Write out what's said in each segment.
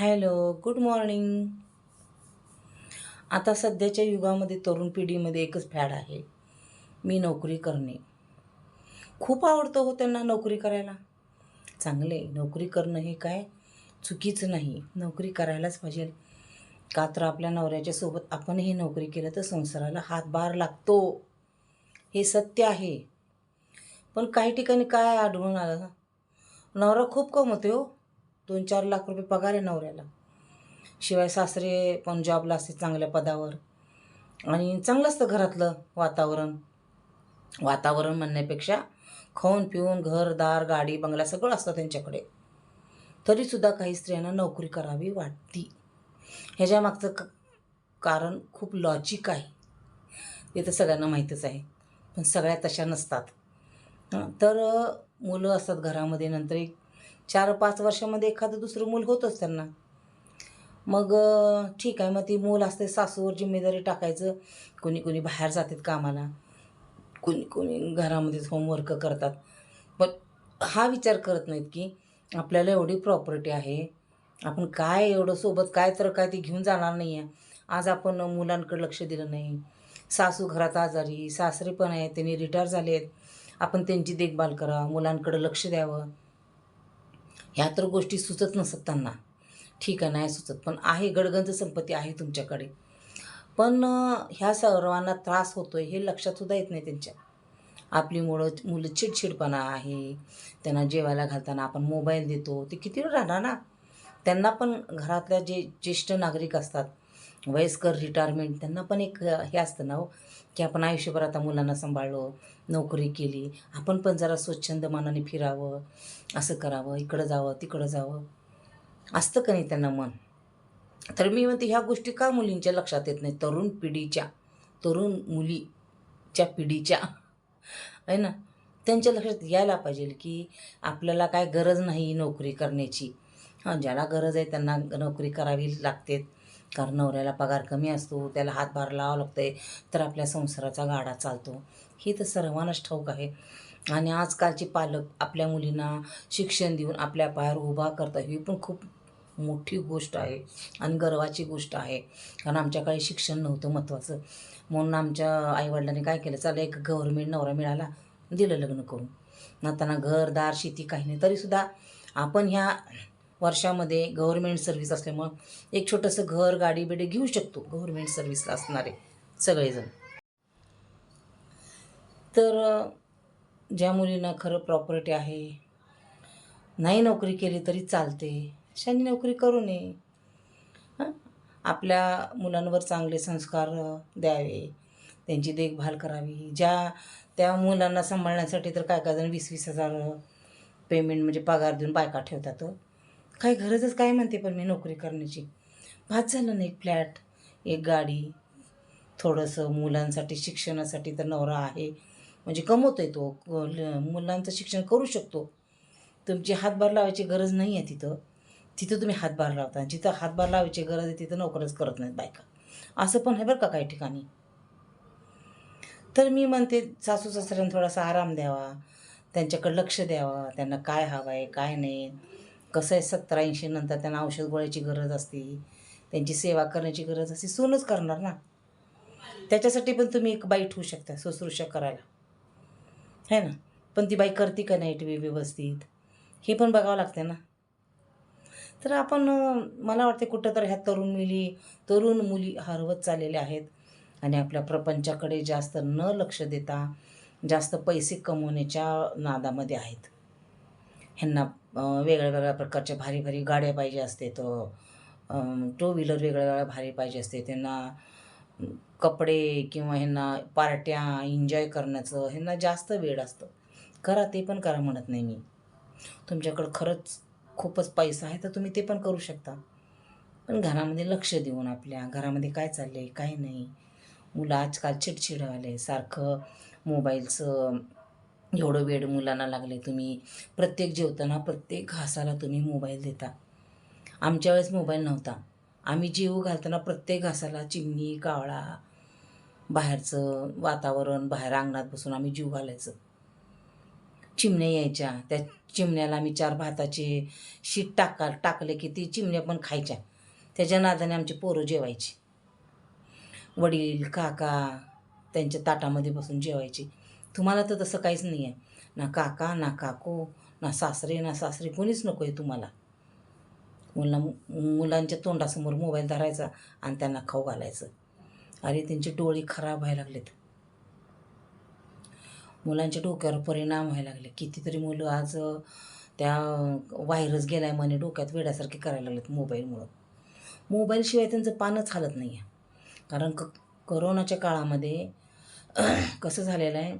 Hello good morning. आता सध्याच्या युगामध्ये तरुण पिढीमध्ये एकच फॅड आहे मी नोकरी करणे. खूप आवडतं हो त्यांना नोकरी करायला. चांगले नोकरी करणं हे काय? चुकीचं नाही. नोकरी करायलाच पाहिजे. का तर आपल्या नवऱ्याच्या सोबत आपणही नोकरी केलं तर संसाराला हातभार लागतो. हे सत्य आहे. पण काही ठिकाणी काय आढळून आलं? नवरा खूप कमवतो हो. दोन चार लाख रुपये पगार आहे नवऱ्याला. शिवाय सासरे पण जॉबला असते चांगल्या पदावर. आणि चांगलं असतं घरातलं वातावरण. वातावरण म्हणण्यापेक्षा खाऊन पिऊन घरदार गाडी बंगला सगळं असतं त्यांच्याकडे. तरीसुद्धा काही स्त्रियांना नोकरी करावी वाटती. ह्याच्या मागचं क कारण खूप लॉजिक आहे. ते तर सगळ्यांना माहीतच आहे. पण सगळ्या तशा नसतात. तर मुलं असतात घरामध्ये नंतर एक चार पाच वर्षामध्ये एखादं दुसरं मूल होतंच त्यांना. मग ठीक आहे मग ती मूल असते सासूवर जिम्मेदारी टाकायचं. कोणी कोणी बाहेर जातात कामाला. कोणी कोणी घरामध्येच होमवर्क करतात. पण हा विचार करत नाहीत की आपल्याला एवढी प्रॉपर्टी आहे. आपण काय एवढं सोबत काय तर काय ती घेऊन जाणार नाही आहे आज आपण मुलांकडे लक्ष दिलं नाही. सासू घरात आजारी सासरे पण आहेत त्यांनी रिटायर झाले आहेत आपण त्यांची देखभाल करा मुलांकडे लक्ष द्यावं. ह्या तर गोष्टी सुचत नसत त्यांना. ठीक आहे नाही सुचत. पण आहे गडगंज संपत्ती आहे तुमच्याकडे. पण ह्या सर्वांना त्रास होतो आहे हे लक्षातसुद्धा येत नाही त्यांच्या. आपली मुलं मुलं चिडचिडपणा आहे. त्यांना जेवायला घालताना आपण मोबाईल देतो. ते किती वेळ राहणार ना? त्यांना पण घरातल्या जे ज्येष्ठ नागरिक असतात वयस्कर रिटायरमेंट त्यांना पण एक हे असतं ना हो की आपण आयुष्यभर आता मुलांना सांभाळलो नोकरी केली आपण पण जरा स्वच्छंद मनाने फिरावं असं करावं इकडं जावं तिकडं जावं. असतं का नाही त्यांना मन? तर मी म्हणते ह्या गोष्टी का मुलींच्या लक्षात येत नाही तरुण पिढीच्या तरुण मुलीच्या पिढीच्या. आहे ना? त्यांच्या लक्षात यायला पाहिजे की आपल्याला काय गरज नाही नोकरी करण्याची. हां ज्याला गरज आहे त्यांना नोकरी करावी लागते. कारण नवऱ्याला पगार कमी असतो त्याला हातभार लावावं आहे तर आपल्या संसाराचा गाडा चालतो. हे तर सर्वांनाच ठाऊक आहे. आणि आजकालचे पालक आपल्या मुलींना शिक्षण देऊन आपल्या पायावर उभा करतात ही पण खूप मोठी गोष्ट आहे आणि गर्वाची गोष्ट आहे. कारण आमच्या काळी शिक्षण नव्हतं महत्त्वाचं. म्हणून आमच्या आईवडिलांनी काय केलं चालेल एक गव्हर्मेंट नवरा मिळाला दिलं लग्न करून. नाताना घरदार शेती काही नाही तरीसुद्धा आपण ह्या वर्षामध्ये गव्हर्मेंट सर्व्हिस असल्यामुळं एक छोटंसं घर गाडी बिडी घेऊ शकतो गव्हर्मेंट सर्व्हिसला असणारे सगळेजण. तर ज्या मुलींना खरं प्रॉपर्टी आहे नाही नोकरी केली तरी चालते अशांनी नोकरी करू नये. हां? आपल्या मुलांवर चांगले संस्कार द्यावे त्यांची देखभाल करावी. ज्या त्या मुलांना सांभाळण्यासाठी तर काय काय जण वीस वीस हजार पेमेंट म्हणजे पगार देऊन बायका ठेवतात काही गरजच काय म्हणते पण मी नोकरी करण्याची. भात झालं ना एक फ्लॅट एक गाडी. थोडंसं मुलांसाठी शिक्षणासाठी तर नवरा आहे. म्हणजे कमवतो आहे तो. मुलांचं शिक्षण करू शकतो. तुमची हातभार लावायची गरज नाही आहे तिथं. तिथं तुम्ही हातभार लावता. जिथं हातभार लावायची गरज आहे तिथं नोकरच करत नाहीत बायका. असं पण आहे बरं का काही ठिकाणी. तर मी म्हणते सासू सासऱ्यांना थोडासा आराम द्यावा. त्यांच्याकडे लक्ष द्यावा. त्यांना काय हवं आहे काय नाही. कसं आहे सत्तर ऐंशी नंतर त्यांना औषध गोळ्याची गरज असते त्यांची सेवा करण्याची गरज असते सूनच करणार ना. त्याच्यासाठी पण तुम्ही एक बाई ठेवू शकता शुश्रूषा करायला. है ना? पण ती बाई करते का नाही टी व्यवस्थित? हे पण बघावं लागते ना. तर आपण मला वाटते कुठं तर ह्या तरुण मुली तरुण मुली हरवत चाललेल्या आहेत. आणि आपल्या प्रपंचाकडे जास्त न लक्ष देता जास्त पैसे कमवण्याच्या नादामध्ये आहेत. ह्यांना वेगळ्या वेगळ्या प्रकारच्या भारी भारी गाड्या पाहिजे असते तो. टू व्हीलर वेगळ्या वेगळ्या भारी पाहिजे असते. त्यांना कपडे किंवा ह्यांना पार्ट्या एन्जॉय करण्याचं ह्यांना जास्त वेळ असतं. करा ते पण करा म्हणत नाही मी. तुमच्याकडं खरंच खूपच पैसा आहे तर तुम्ही ते पण करू शकता. पण घरामध्ये लक्ष देऊन आपल्या घरामध्ये काय चाललं आहे काय नाही. मुलं आजकाल चिडचिड आले सारखं मोबाईलचं एवढं वेळ मुलांना लागले तुम्ही प्रत्येक जेवताना प्रत्येक घासाला तुम्ही मोबाईल देता. आमच्या वेळेस मोबाईल नव्हता. आम्ही जेव घालताना प्रत्येक घासाला चिमणी कावळा बाहेरचं वातावरण बाहेर अंगणात बसून आम्ही जीव घालायचं. चिमण्या यायच्या. त्या चिमण्याला आम्ही चार भाताचे शीट टाका टाकले की ती चिमण्या पण खायच्या. त्याच्या नादाने आमची पोरं जेवायची. वडील काका त्यांच्या ताटामध्ये बसून जेवायचे. तुम्हाला तर तसं काहीच नाही आहे. ना काका ना काकू ना सासरे ना सासरे कोणीच नको आहे तुम्हाला. मुला मुलांच्या तोंडासमोर मोबाईल धरायचा आणि त्यांना खाऊ घालायचं. अरे त्यांची डोळे खराब व्हायला लागलेत. मुलांच्या डोक्यावर परिणाम व्हायला लागले. कितीतरी मुलं आज त्या व्हायरस गेलाय म्हणे डोक्यात वेड्यासारखे करायला लागलेत मोबाईलमुळं. मोबाईलशिवाय त्यांचं पानच हालत नाही आहे कारण क करोनाच्या काळामध्ये कसं झालेलं आहे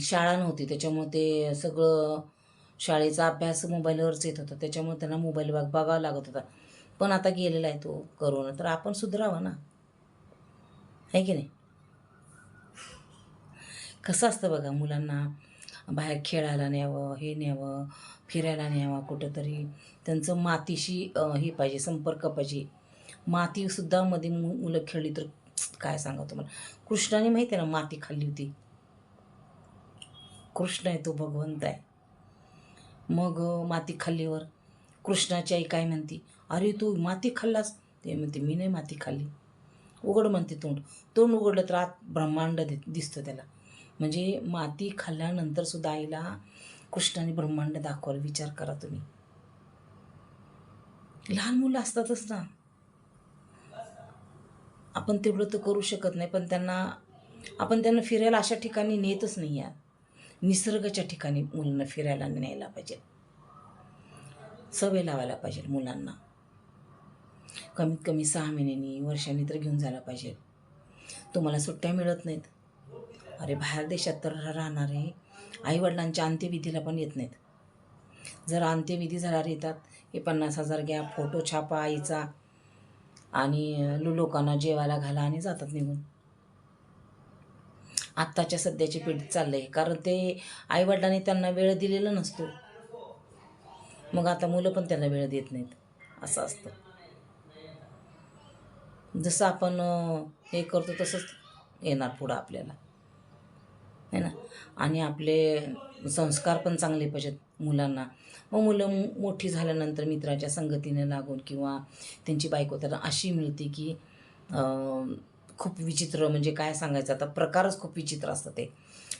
शाळा नव्हती. त्याच्यामुळे ते सगळं शाळेचा अभ्यास मोबाईलवरच येत होता. त्याच्यामुळे त्यांना मोबाईल बघ बघावा लागत होता. पण आता गेलेला आहे तो करोना. तर आपण सुधरावा ना? आहे की नाही? कसं असतं बघा मुलांना? बाहेर खेळायला न्यावं हे न्यावं फिरायला न्यावं कुठंतरी. त्यांचं मातीशी हे पाहिजे संपर्क पाहिजे. मातीसुद्धा मध्ये मु मुलं खेळली तर काय सांगा तुम्हाला? कृष्णाने माहिती आहे ना माती खाल्ली होती. कृष्ण आहे तो भगवंत आहे. मग माती खाल्लीवर. कृष्णाची आई काय म्हणते? अरे तू माती खाल्लास? ते म्हणते मी नाही माती खाल्ली. उघड म्हणते तोंड. तोंड उघडलं तर आत ब्रह्मांड दि दिसतं त्याला. म्हणजे माती खाल्ल्यानंतर सुद्धा आईला कृष्णाने ब्रह्मांड दाखवाल विचार करा तुम्ही. लहान मुलं असतातच ना. आपण तेवढं तर करू शकत नाही पण त्यांना आपण त्यांना फिरायला अशा ठिकाणी नेतच नाही आहे निसर्गाच्या ठिकाणी मुलांना फिरायला न्यायला पाहिजे. सवय लावायला पाहिजे मुलांना. कमीत कमी सहा महिन्यांनी वर्षांनी तर घेऊन जायला पाहिजे. तुम्हाला सुट्ट्या मिळत नाहीत. अरे बाहेर देशात तर राहणारे आईवडिलांच्या अंत्यविधीला पण येत नाहीत. जर अंत्यविधी झाल्यावर येतात हे पन्नास हजार घ्या फोटो छापा आईचा आणि लो- लोकांना जेवायला घाला आणि जातात निघून. आत्ताच्या सध्याची पिढी चाललंय. कारण ते आईवडिलांनी त्यांना वेळ दिलेला नसतो. मग आता मुलं पण त्यांना वेळ देत नाहीत. असं असतं. जसं आपण हे करतो तसंच येणार पुढं आपल्याला. है ना? आणि आपले संस्कार पण चांगले पाहिजेत मुलांना. मग मुलं मोठी झाल्यानंतर मित्राच्या संगतीने लागून किंवा त्यांची बायको त्यांना अशी मिळते की खूप विचित्र म्हणजे काय सांगायचं? आता प्रकारच खूप विचित्र असतं ते.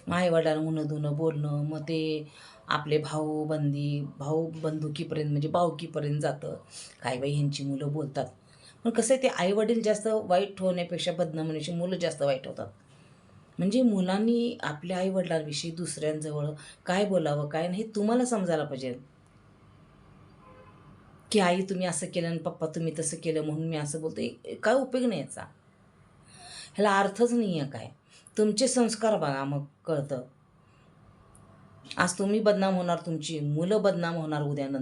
मग आईवडिलांना उनं धुणं बोलणं मग ते आपले भाऊ बंदी भाऊ बंदुकीपर्यंत म्हणजे भाऊकीपर्यंत जातं. काय बाई ह्यांची मुलं बोलतात. पण कसं आहे ते आईवडील जास्त वाईट होण्यापेक्षा बदनामीची मुलं जास्त वाईट होतात. म्हणजे मुलांनी आपल्या आईवडिलांविषयी दुसऱ्यांजवळ काय बोलावं काय नाही हे तुम्हाला समजायला पाहिजे. की आई तुम्ही असं केलं आणि पप्पा तुम्ही तसं केलं म्हणून मी असं बोलतो. काय उपयोग नाही याचा. ह्याला अर्थच नाही आहे काय. तुमचे संस्कार बघा मग कळतं. आज तुम्ही बदनाम होणार तुमची मुलं बदनाम होणार उद्यानंतर